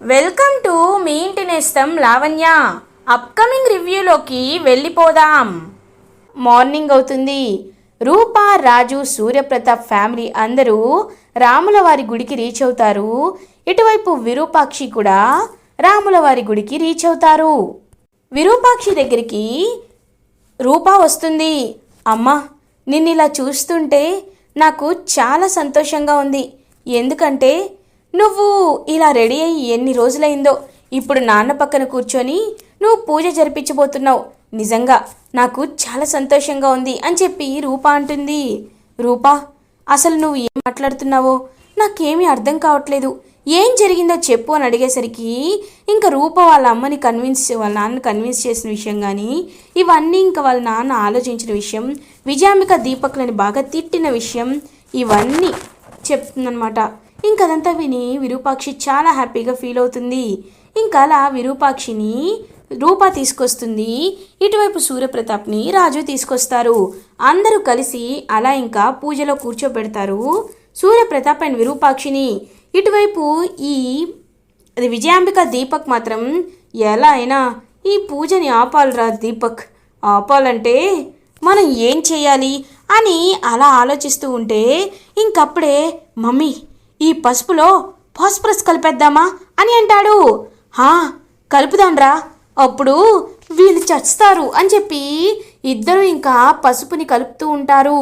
Welcome to me ఇంటి నేస్తం Lavanya. Upcoming రివ్యూలోకి వెళ్ళిపోదాం. మార్నింగ్ అవుతుంది. రూపా రాజు సూర్యప్రతాప్ ఫ్యామిలీ అందరూ రాముల వారి గుడికి రీచ్ అవుతారు. ఇటువైపు విరూపాక్షి కూడా రాముల వారి గుడికి రీచ్ అవుతారు. విరూపాక్షి దగ్గరికి రూపా వస్తుంది. అమ్మా నిన్ను ఇలా చూస్తుంటే నాకు చాలా సంతోషంగా ఉంది. ఎందుకంటే నువ్వు ఇలా రెడీ అయ్యి ఎన్ని రోజులైందో ఇప్పుడు నాన్న పక్కన కూర్చొని నువ్వు పూజ జరిపించబోతున్నావు. నిజంగా నాకు చాలా సంతోషంగా ఉంది అని చెప్పి రూపా అంటుంది. రూపా అసలు నువ్వు ఏం మాట్లాడుతున్నావో? నాకేమీ అర్థం కావట్లేదు. ఏం జరిగిందో చెప్పు అని అడిగేసరికి ఇంకా రూప వాళ్ళ అమ్మని కన్విన్స్ వాళ్ళ నాన్న కన్విన్స్ చేసిన విషయం కానీ ఇవన్నీ ఇంకా వాళ్ళ నాన్న ఆలోచించిన విషయం విజయాంబిక దీపక్లని బాగా తిట్టిన విషయం ఇవన్నీ చెప్తుందనమాట ఇంకా అదంతా విని విరూపాక్షి చాలా హ్యాపీగా ఫీల్ అవుతుంది. ఇంకా అలా విరూపాక్షిని రూప తీసుకొస్తుంది. ఇటువైపు సూర్యప్రతాప్ని రాజు తీసుకొస్తారు. అందరూ కలిసి అలా ఇంకా పూజలో కూర్చోబెడతారు సూర్యప్రతాప్ అండ్ విరూపాక్షిని. ఇటువైపు ఈ అది విజయాంబిక దీపక్ మాత్రం ఎలా అయినా ఈ పూజని ఆపాలిరా దీపక్. ఆపాలంటే మనం ఏం చేయాలి అని అలా ఆలోచిస్తూ ఉంటే ఇంకప్పుడే మమ్మీ ఈ పసుపులో ఫాస్ఫరస్ కలిపేద్దామా అని అంటాడు. హా కలుపుదాంరా. అప్పుడు వీళ్ళు చచ్చుతారు అని చెప్పి ఇద్దరు ఇంకా పసుపుని కలుపుతూ ఉంటారు.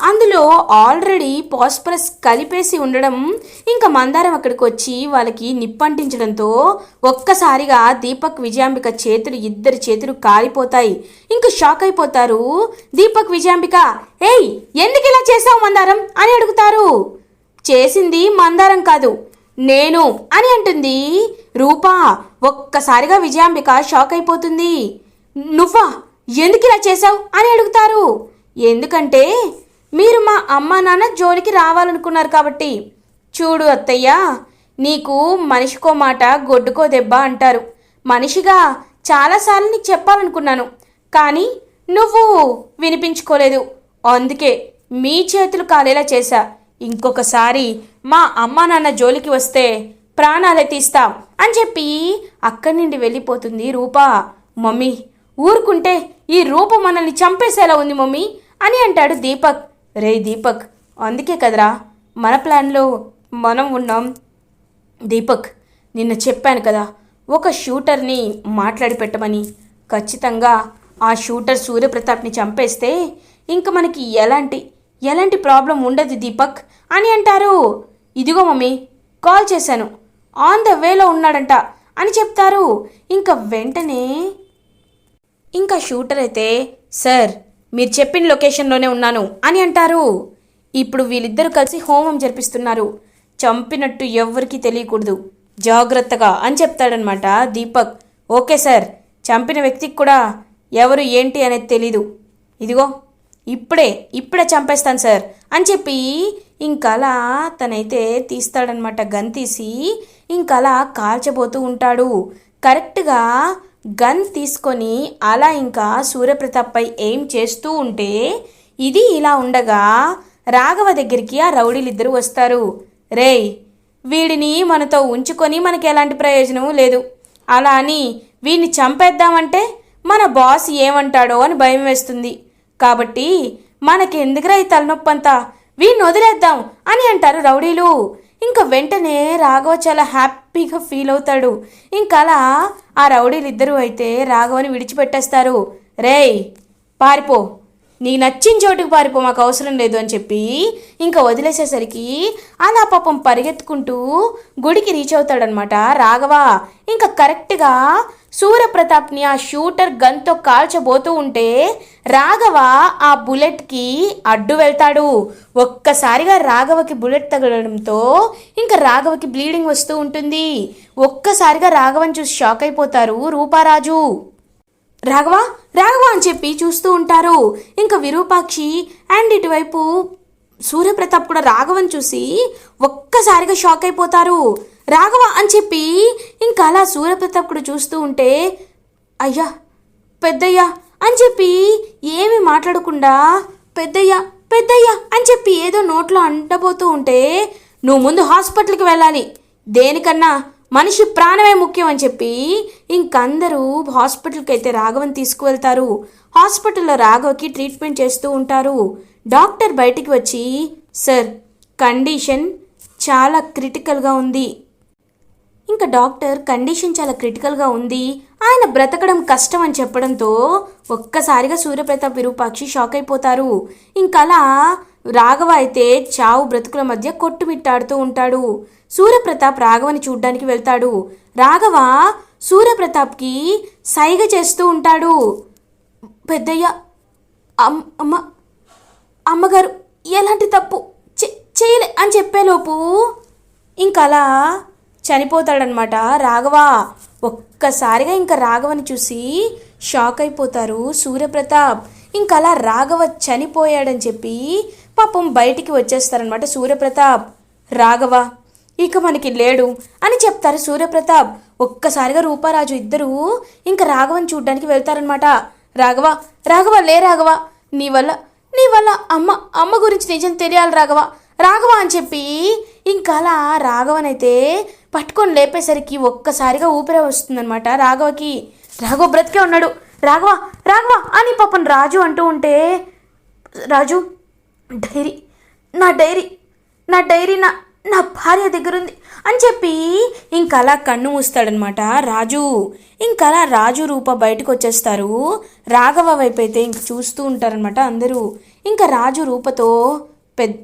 అందులో ఆల్రెడీ పాస్పరస్ కలిపేసి ఉండడం ఇంకా మందారం అక్కడికి వచ్చి వాళ్ళకి నిప్పంటించడంతో ఒక్కసారిగా దీపక్ విజయాంబిక చేతులు ఇద్దరి చేతులు కాలిపోతాయి. ఇంకా షాక్ అయిపోతారు. దీపక్ విజయాంబిక ఏయ్ ఎందుకు ఇలా చేసావు మందారం? అని అడుగుతారు. చేసింది మందారం కాదు. నేను అని అంటుంది. రూపా ఒక్కసారిగా విజయాంబిక షాక్ అయిపోతుంది. నువ్వా? ఎందుకు ఇలా చేసావు అని అడుగుతారు. ఎందుకంటే మీరు మా అమ్మ నాన్న జోలికి రావాలనుకున్నారు కాబట్టి. చూడు అత్తయ్య నీకు మనిషికో మాట గొడ్డుకో దెబ్బ అంటారు. మనిషిగా చాలాసార్లు నీకు చెప్పాలనుకున్నాను. కానీ నువ్వు వినిపించుకోలేదు. అందుకే మీ చేతులు కాలేలా చేశా. ఇంకొకసారి మా అమ్మా నాన్న జోలికి వస్తే ప్రాణాలే తీస్తాం అని చెప్పి అక్కడి నుండి వెళ్ళిపోతుంది రూపా. మమ్మీ ఊరుకుంటే ఈ రూప మనల్ని చంపేసేలా ఉంది మమ్మీ అని అంటాడు దీపక్. రే దీపక్ అందుకే కదరా మన ప్లాన్లో మనం ఉన్నాం. దీపక్ నిన్న చెప్పాను కదా ఒక షూటర్ని మాట్లాడి పెట్టమని. ఖచ్చితంగా ఆ షూటర్ సూర్యప్రతాప్ని చంపేస్తే ఇంక మనకి ఎలాంటి ఎలాంటి ప్రాబ్లం ఉండదు దీపక్ అని అంటారు. ఇదిగో మమ్మీ కాల్ చేశాను. ఆన్ ద వేలో ఉన్నాడంట అని చెప్తారు. ఇంకా వెంటనే ఇంకా షూటర్ అయితే సార్ మీరు చెప్పిన లొకేషన్లోనే ఉన్నాను అని అంటారు. ఇప్పుడు వీళ్ళిద్దరూ కలిసి హోమం జరిపిస్తున్నారు. చంపినట్టు ఎవ్వరికీ తెలియకూడదు. జాగ్రత్తగా అని చెప్తాడనమాట దీపక్. ఓకే సార్ చంపిన వ్యక్తికి కూడా ఎవరు ఏంటి అనేది తెలీదు. ఇదిగో ఇప్పుడే ఇప్పుడే చంపేస్తాను సార్ అని చెప్పి ఇంకలా తనైతే తీస్తాడనమాట గన్ తీసి. ఇంకలా కాల్చబోతూ ఉంటాడు. కరెక్ట్గా గన్ తీసుకొని అలా ఇంకా సూర్యప్రతాప్పై ఏం చేస్తూ ఉంటే ఇది ఇలా ఉండగా రాఘవ దగ్గరికి ఆ రౌడీలిద్దరూ వస్తారు. రేయ్ వీడిని మనతో ఉంచుకొని మనకి ఎలాంటి ప్రయోజనం లేదు. అలా అని వీడిని చంపేద్దామంటే మన బాస్ ఏమంటాడో అని భయం వేస్తుంది. కాబట్టి మనకెందుకురా ఈ తలనొప్పంతా? వీడిని వదిలేద్దాం అని అంటారు రౌడీలు. ఇంకా వెంటనే రాఘవ చాలా హ్యాపీగా ఫీల్ అవుతాడు. ఇంకా అలా ఆ రౌడీలు ఇద్దరూ అయితే రాఘవని విడిచిపెట్టేస్తారు. రేయ్ పారిపో. నీకు నచ్చిన చోటుకు పారిపో మాకు అవసరం లేదు అని చెప్పి ఇంకా వదిలేసేసరికి అలా పాపం పరిగెత్తుకుంటూ గుడికి రీచ్ అవుతాడనమాట రాఘవ ఇంకా కరెక్ట్గా సూర్యప్రతాప్ని ఆ షూటర్ గన్తో కాల్చబోతూ ఉంటే రాఘవ ఆ బుల్లెట్కి అడ్డు వెళ్తాడు. ఒక్కసారిగా రాఘవకి బుల్లెట్ తగలడంతో ఇంకా రాఘవకి బ్లీడింగ్ వస్తూ ఉంటుంది. ఒక్కసారిగా రాఘవని చూసి షాక్ అయిపోతారు రూపారాజు. రాఘవ రాఘవ అని చెప్పి చూస్తూ ఉంటారు. ఇంకా విరూపాక్షి అండ్ ఇటువైపు సూర్యప్రతాప్ కూడా రాఘవని చూసి ఒక్కసారిగా షాక్ అయిపోతారు. రాఘవ అని చెప్పి ఇంకా అలా సూర్యప్రతాప్ కూడా చూస్తూ ఉంటే అయ్యా పెద్దయ్యా అని చెప్పి ఏమి మాట్లాడకుండా పెద్దయ్యా పెద్దయ్యా అని చెప్పి ఏదో నోట్లో అంటబోతూ ఉంటే నువ్వు ముందు హాస్పిటల్కి వెళ్ళాలి. దేనికన్నా మనిషి ప్రాణమే ముఖ్యం అని చెప్పి ఇంకందరూ హాస్పిటల్కి అయితే రాఘవని తీసుకువెళ్తారు. హాస్పిటల్లో రాఘవకి ట్రీట్మెంట్ చేస్తూ ఉంటారు. డాక్టర్ బయటికి వచ్చి సార్ కండిషన్ చాలా క్రిటికల్గా ఉంది. ఇంకా డాక్టర్ కండిషన్ చాలా క్రిటికల్గా ఉంది. ఆయన బ్రతకడం కష్టం అని చెప్పడంతో ఒక్కసారిగా సూర్యప్రతాప్ విరూపాక్షి షాక్ అయిపోతారు. ఇంకలా రాఘవ అయితే చావు బ్రతుకుల మధ్య కొట్టుమిట్టాడుతూ ఉంటాడు. సూర్యప్రతాప్ రాఘవని చూడ్డానికి వెళ్తాడు. రాఘవ సూర్యప్రతాప్కి సైగ చేస్తూ ఉంటాడు. పెద్దయ్య అమ్- అమ్మ అమ్మగారు ఎలాంటి తప్పు చేయలే అని చెప్పేలోపు ఇంకలా చనిపోతాడనమాట రాఘవ. ఒక్కసారిగా ఇంకా రాఘవని చూసి షాక్ అయిపోతారు సూర్యప్రతాప్ ఇంకలా రాఘవ చనిపోయాడని చెప్పి పాపం బయటికి వచ్చేస్తారనమాట సూర్యప్రతాప్ రాఘవ ఇక మనకి లేడు అని చెప్తారు సూర్యప్రతాప్. ఒక్కసారిగా రూపారాజు ఇద్దరూ ఇంకా రాఘవని చూడ్డానికి వెళ్తారనమాట రాఘవ రాఘవ లే రాఘవ నీ వల్ల నీ వల్ల అమ్మ అమ్మ గురించి నిజం తెలియాలి రాఘవ రాఘవ అని చెప్పి ఇంకా అలా రాఘవనైతే పట్టుకొని లేపేసరికి ఒక్కసారిగా ఊపిరే వస్తుందనమాట రాఘవకి. రాఘవ బ్రతికే ఉన్నాడు. రాఘవ రాఘవ అని పాపం రాజు అంటూ ఉంటే రాజు డైరీ నా డైరీ నా డైరీ నా నా భార్య దగ్గరుంది అని చెప్పి ఇంకలా కన్ను మూస్తాడనమాట రాజు. ఇంకలా రాజు రూప బయటకు వచ్చేస్తారు రాఘవ వైపు అయితే ఇంక చూస్తూ ఉంటారనమాట అందరూ. ఇంకా రాజు రూపతో పెద్ద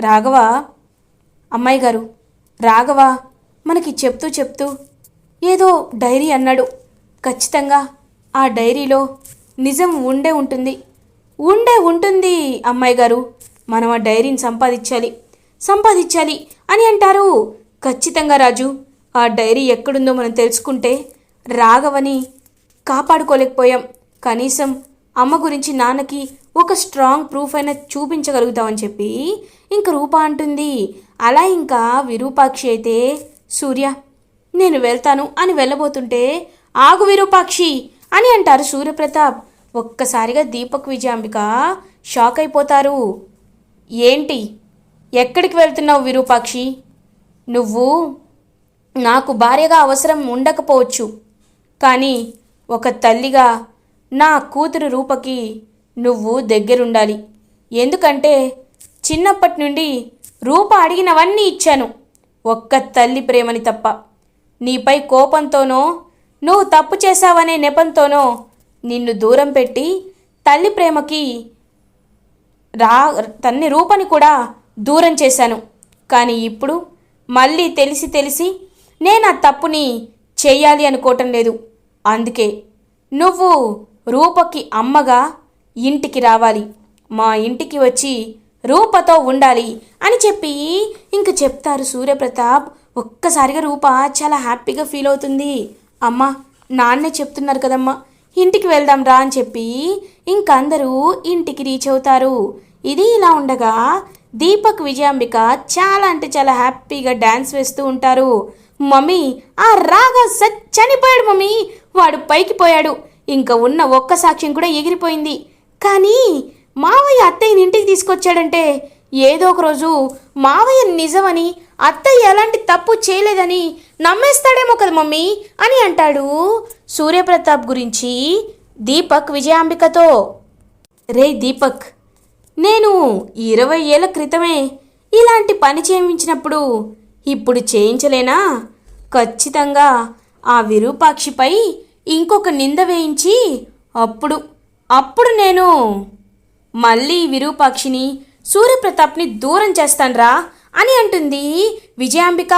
రాఘవ అమ్మాయి గారు రాఘవ మనకి చెప్తూ చెప్తూ ఏదో డైరీ అన్నాడు. ఖచ్చితంగా ఆ డైరీలో నిజం ఉండే ఉంటుంది. ఉండే ఉంటుంది అమ్మాయి గారు. మనం ఆ డైరీని సంపాదించాలి. సంపాదించాలి అని అంటారు. ఖచ్చితంగా రాజు ఆ డైరీ ఎక్కడుందో మనం తెలుసుకుంటే రాఘవని కాపాడుకోలేకపోయాం. కనీసం అమ్మ గురించి నాన్నకి ఒక స్ట్రాంగ్ ప్రూఫ్ అయినా చూపించగలుగుతామని చెప్పి ఇంక రూప అంటుంది. అలా ఇంకా విరూపాక్షి అయితే సూర్య నేను వెళ్తాను అని వెళ్ళబోతుంటే ఆగు విరూపాక్షి అని అంటారు సూర్యప్రతాప్. ఒక్కసారిగా దీపక్ విజయాంబిక షాక్ అయిపోతారు. ఏంటి? ఎక్కడికి వెళ్తున్నావు విరూపాక్షి? నువ్వు నాకు భార్యగా అవసరం ఉండకపోవచ్చు. కానీ ఒక తల్లిగా నా కూతురు రూపకి నువ్వు దగ్గరుండాలి. ఎందుకంటే చిన్నప్పటి నుండి రూప అడిగినవన్నీ ఇచ్చాను. ఒక్క తల్లి ప్రేమని తప్ప. నీపై కోపంతోనో నువ్వు తప్పు చేశావనే నెపంతోనో నిన్ను దూరం పెట్టి తల్లి ప్రేమకి రా తన్ని రూపని కూడా దూరం చేశాను. కానీ ఇప్పుడు మళ్ళీ తెలిసి తెలిసి నేను ఆ తప్పుని చెయ్యాలి అనుకోవటం లేదు. అందుకే నువ్వు రూపకి అమ్మగా ఇంటికి రావాలి. మా ఇంటికి వచ్చి రూపతో ఉండాలి అని చెప్పి ఇంక చెప్తారు సూర్యప్రతాప్. ఒక్కసారిగా రూప చాలా హ్యాపీగా ఫీల్ అవుతుంది. అమ్మ నాన్నే చెప్తున్నారు కదమ్మా ఇంటికి వెళ్దాం రా అని చెప్పి ఇంకందరూ ఇంటికి రీచ్ అవుతారు. ఇది ఇలా ఉండగా దీపక్ విజయాంబిక చాలా అంటే చాలా హ్యాపీగా డ్యాన్స్ వేస్తూ ఉంటారు. మమ్మీ ఆ రాగా స చనిపోయాడు మమ్మీ. వాడు పైకి పోయాడు. ఇంకా ఉన్న ఒక్క సాక్ష్యం కూడా ఎగిరిపోయింది. కానీ మావయ్య అత్తయ్యని ఇంటికి తీసుకొచ్చాడంటే ఏదో ఒక రోజు మావయ్య నిజమని అత్తయ్య ఎలాంటి తప్పు చేయలేదని నమ్మేస్తాడేమో కదా మమ్మీ అని అంటాడు సూర్యప్రతాప్ గురించి దీపక్ విజయాంబికతో. రే దీపక్ నేను ఇరవై ఏళ్ళ క్రితమే ఇలాంటి పని చేయించినప్పుడు ఇప్పుడు చేయించలేనా? ఖచ్చితంగా ఆ విరూపాక్షిపై ఇంకొక నింద వేయించి అప్పుడు అప్పుడు నేను మళ్ళీ విరూపాక్షిని సూర్యప్రతాప్ని దూరం చేస్తాన్రా అని అంటుంది విజయాంబిక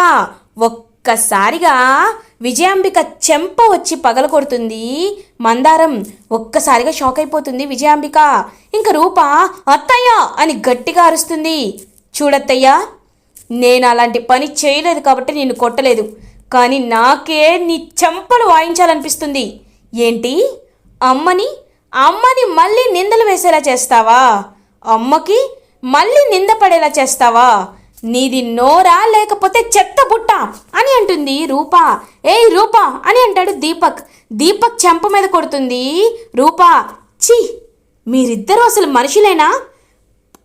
ఒక్కసారిగా విజయాంబిక చెంప వచ్చి పగల కొడుతుంది. మందారం ఒక్కసారిగా షాక్ అయిపోతుంది విజయాంబిక. ఇంక రూప అత్తయ్య! అని గట్టిగా అరుస్తుంది. చూడత్తయ్యా నేను అలాంటి పని చేయలేదు కాబట్టి నేను కొట్టలేదు. కానీ నాకే నీ చెంపలు వాయించాలనిపిస్తుంది. ఏంటి? అమ్మని అమ్మని మళ్ళీ నిందలు వేసేలా చేస్తావా? అమ్మకి మళ్ళీ నింద పడేలా చేస్తావా? నీది నోరా లేకపోతే చెత్త బుట్ట అని అంటుంది రూపా. ఏయ్ రూపా అని అంటాడు దీపక్. దీపక్ చెంప మీద కొడుతుంది. రూపా ఛీ! మీరిద్దరూ అసలు మనుషులేనా?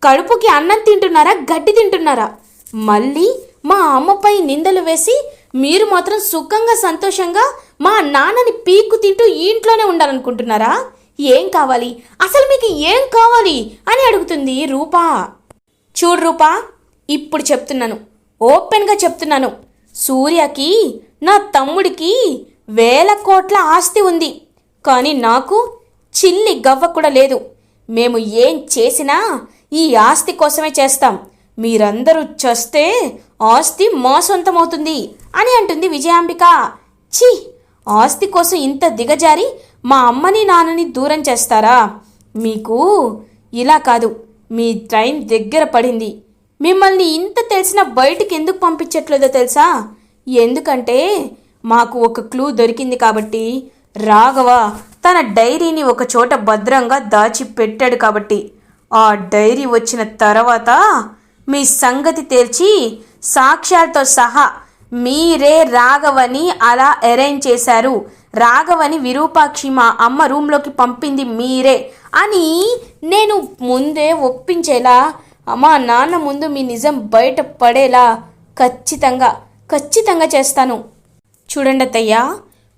కడుపుకి అన్నం తింటున్నారా గడ్డి తింటున్నారా? మళ్ళీ మా అమ్మపై నిందలు వేసి మీరు మాత్రం సుఖంగా సంతోషంగా మా నాన్నని పీక్కు తింటూ ఇంట్లోనే ఉండాలనుకుంటున్నారా? ఏం కావాలి? అసలు మీకు ఏం కావాలి? అని అడుగుతుంది రూపా. చూడు రూపా ఇప్పుడు చెప్తున్నాను. ఓపెన్గా చెప్తున్నాను. సూర్యకి నా తమ్ముడికి వేల కోట్ల ఆస్తి ఉంది. కానీ నాకు చిల్లి గవ్వ కూడా లేదు. మేము ఏం చేసినా ఈ ఆస్తి కోసమే చేస్తాం. మీరందరూ చస్తే ఆస్తి మా సొంతమవుతుంది అని అంటుంది విజయాంబిక. ఛీ! ఆస్తి కోసం ఇంత దిగజారి మా అమ్మని నాన్నని దూరం చేస్తారా? మీకు ఇలా కాదు. మీ ట్రైన్ దగ్గర పడింది. మిమ్మల్ని ఇంత తెలిసిన బయటికి ఎందుకు పంపించట్లేదో తెలుసా? ఎందుకంటే మాకు ఒక క్లూ దొరికింది కాబట్టి. రాఘవ తన డైరీని ఒక చోట భద్రంగా దాచి పెట్టాడు కాబట్టి. ఆ డైరీ వచ్చిన తర్వాత మీ సంగతి తేల్చి సాక్ష్యాలతో సహా మీరే రాఘవని అలా అరేంజ్ చేశారు. రాఘవని విరూపాక్షి మా అమ్మ రూమ్లోకి పంపింది మీరే అని నేను ముందే ఒప్పించేలా అమ్మా నాన్న ముందు మీ నిజం బయట పడేలా ఖచ్చితంగా ఖచ్చితంగా చేస్తాను. చూడండి అత్తయ్యా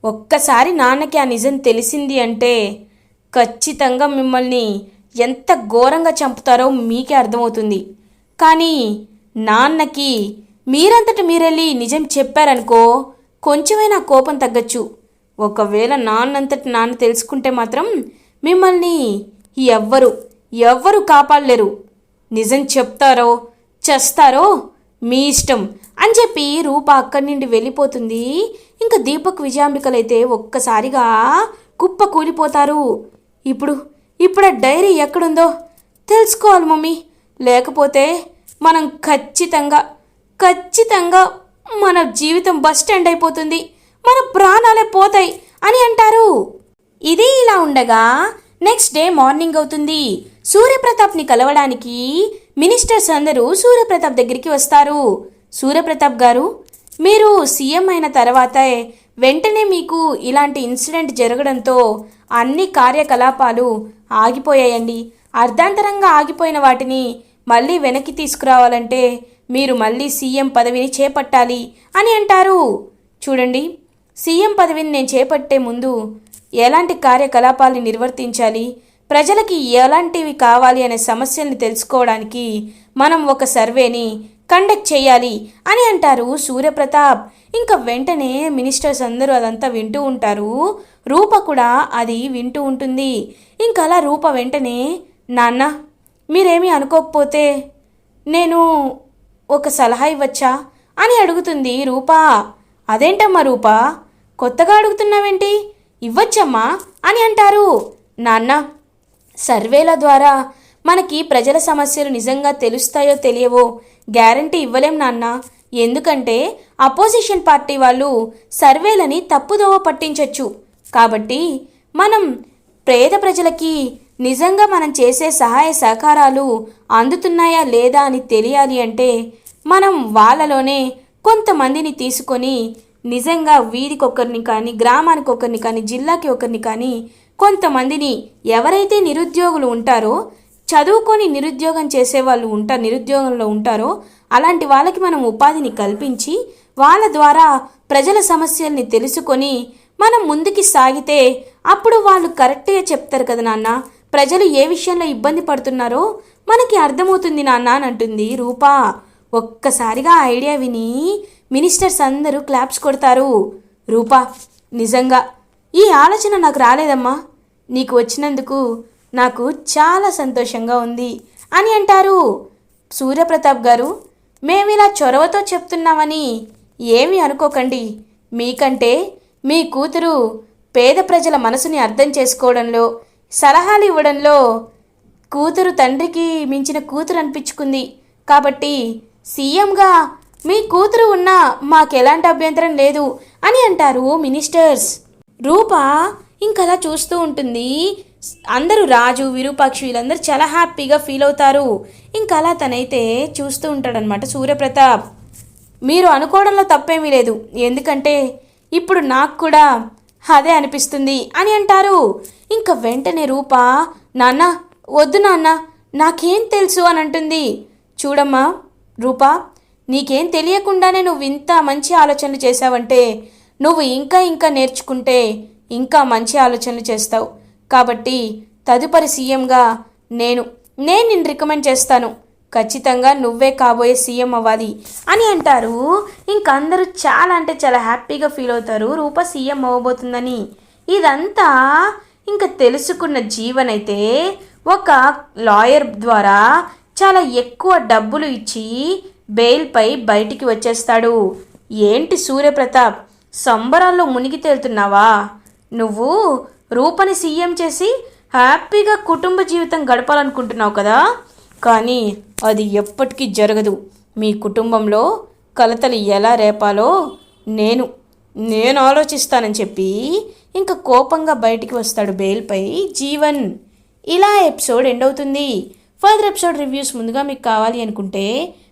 ఒక్కసారి నాన్నకి ఆ నిజం తెలిసింది అంటే ఖచ్చితంగా మిమ్మల్ని ఎంత ఘోరంగా చంపుతారో మీకే అర్థమవుతుంది. కానీ నాన్నకి మీరంతట మీరెళ్ళి నిజం చెప్పారనుకో కొంచెమైనా కోపం తగ్గచ్చు. ఒకవేళ నాన్నంతటి నాన్న తెలుసుకుంటే మాత్రం మిమ్మల్ని ఎవ్వరు ఎవ్వరు కాపాడలేరు. నిజం చెప్తారో? చేస్తారో? మీ ఇష్టం. అని చెప్పి రూప అక్కడి నుండి వెళ్ళిపోతుంది. ఇంకా దీపక్ విజయాంబికలైతే ఒక్కసారిగా కుప్ప కూలిపోతారు. ఇప్పుడు ఇప్పుడు ఆ డైరీ ఎక్కడుందో తెలుసుకోవాలి మమ్మీ. లేకపోతే మనం ఖచ్చితంగా ఖచ్చితంగా మన జీవితం బస్ స్టాండ్ అయిపోతుంది. మన ప్రాణాలే పోతాయి అని అంటారు. ఇది ఇలా ఉండగా నెక్స్ట్ డే మార్నింగ్ అవుతుంది. సూర్యప్రతాప్ని కలవడానికి మినిస్టర్స్ అందరూ సూర్యప్రతాప్ దగ్గరికి వస్తారు. సూర్యప్రతాప్ గారు మీరు సీఎం అయిన తర్వాత వెంటనే మీకు ఇలాంటి ఇన్సిడెంట్ జరగడంతో అన్ని కార్యకలాపాలు ఆగిపోయాయండి. అర్ధాంతరంగా ఆగిపోయిన వాటిని మళ్ళీ వెనక్కి తీసుకురావాలంటే మీరు మళ్ళీ సీఎం పదవిని చేపట్టాలి అని అంటారు. చూడండి సీఎం పదవిని నేను చేపట్టే ముందు ఎలాంటి కార్యకలాపాలు నిర్వర్తించాలి? ప్రజలకి ఎలాంటివి కావాలి అనే సమస్యల్ని తెలుసుకోవడానికి మనం ఒక సర్వేని కండక్ట్ చేయాలి అని అంటారు సూర్యప్రతాప్. ఇంకా వెంటనే మినిస్టర్స్ అందరూ అదంతా వింటూ ఉంటారు. రూప కూడా అది వింటూ ఉంటుంది. ఇంకా అలా రూప వెంటనే నాన్న మీరేమీ అనుకోకపోతే నేను ఒక సలహా ఇవ్వచ్చా? అని అడుగుతుంది రూపా. అదేంటమ్మా రూపా? కొత్తగా అడుగుతున్నావేంటి? ఇవ్వచ్చమ్మా? అని అంటారు. నాన్న సర్వేల ద్వారా మనకి ప్రజల సమస్యలు నిజంగా తెలుస్తాయో తెలియవో గ్యారంటీ ఇవ్వలేం నాన్న. ఎందుకంటే అపోజిషన్ పార్టీ వాళ్ళు సర్వేలని తప్పుదోవ పట్టించవచ్చు కాబట్టి మనం పేద ప్రజలకి నిజంగా మనం చేసే సహాయ సహకారాలు అందుతున్నాయా లేదా అని తెలియాలి అంటే మనం వాళ్ళలోనే కొంతమందిని తీసుకొని నిజంగా వీధికి ఒకరిని కానీ గ్రామానికి ఒకరిని కానీ జిల్లాకి ఒకరిని కానీ కొంతమందిని ఎవరైతే నిరుద్యోగులు ఉంటారో చదువుకొని నిరుద్యోగం చేసేవాళ్ళు ఉంటారు నిరుద్యోగంలో ఉంటారో అలాంటి వాళ్ళకి మనం ఉపాధిని కల్పించి వాళ్ళ ద్వారా ప్రజల సమస్యల్ని తెలుసుకొని మనం ముందుకి సాగితే అప్పుడు వాళ్ళు కరెక్ట్గా చెప్తారు కదా నాన్న. ప్రజలు ఏ విషయంలో ఇబ్బంది పడుతున్నారో మనకి అర్థమవుతుంది నాన్న అని అంటుంది రూపా. ఒక్కసారిగా ఐడియా విని మినిస్టర్స్ అందరూ క్లాప్స్ కొడతారు. రూపా నిజంగా. ఈ ఆలోచన నాకు రాలేదమ్మా. నీకు వచ్చినందుకు నాకు చాలా సంతోషంగా ఉంది అని అంటారు. సూర్యప్రతాప్ గారు మేము ఇలా చొరవతో చెప్తున్నామని ఏమీ అనుకోకండి. మీకంటే మీ కూతురు పేద ప్రజల మనసుని అర్థం చేసుకోవడంలో సలహాలు ఇవ్వడంలో కూతురు తండ్రికి మించిన కూతురు అనిపించుకుంది. కాబట్టి సీఎంగా మీ కూతురు ఉన్నా మాకెలాంటి అభ్యంతరం లేదు అని అంటారు మినిస్టర్స్. రూప ఇంకలా చూస్తూ ఉంటుంది. అందరూ రాజు విరూపాక్షి వీళ్ళందరూ చాలా హ్యాపీగా ఫీల్ అవుతారు. ఇంకలా తనైతే చూస్తూ ఉంటాడనమాట సూర్యప్రతాప్. మీరు అనుకోవడంలో తప్పేమీ లేదు. ఎందుకంటే ఇప్పుడు నాకు కూడా అదే అనిపిస్తుంది అని అంటారు. ఇంకా వెంటనే రూప నాన్న వద్దు నాన్న నాకేం తెలుసు అని అంటుంది. చూడమ్మా రూపా నీకేం తెలియకుండానే నువ్వు ఇంత మంచి ఆలోచనలు చేశావంటే నువ్వు ఇంకా ఇంకా నేర్చుకుంటే ఇంకా మంచి ఆలోచనలు చేస్తావు. కాబట్టి తదుపరి సీఎంగా నేను నేను నిన్ను రికమెండ్ చేస్తాను. ఖచ్చితంగా నువ్వే కాబోయే సీఎం అవ్వాలి అని అంటారు. ఇంక అందరూ చాలా అంటే చాలా హ్యాపీగా ఫీల్ అవుతారు. రూప సీఎం అవ్వబోతుందని. ఇదంతా ఇంకా తెలుసుకున్న జీవన్ అయితే ఒక లాయర్ ద్వారా చాలా ఎక్కువ డబ్బులు ఇచ్చి బెయిల్పై బయటికి వచ్చేస్తాడు. ఏంటి సూర్యప్రతాప్? సంబరాల్లో మునిగి తేలుతున్నావా? నువ్వు రూపని సీఎం చేసి హ్యాపీగా కుటుంబ జీవితం గడపాలనుకుంటున్నావు కదా? కానీ అది ఎప్పటికీ జరగదు. మీ కుటుంబంలో కలతలు ఎలా రేపాలో నేను నేను ఆలోచిస్తానని చెప్పి ఇంకా కోపంగా బయటికి వస్తాడు బెయిల్పై జీవన్. ఇలా ఎపిసోడ్ ఎండ్ అవుతుంది. ఫర్దర్ ఎపిసోడ్ రివ్యూస్ ముందుగా మీకు కావాలి అనుకుంటే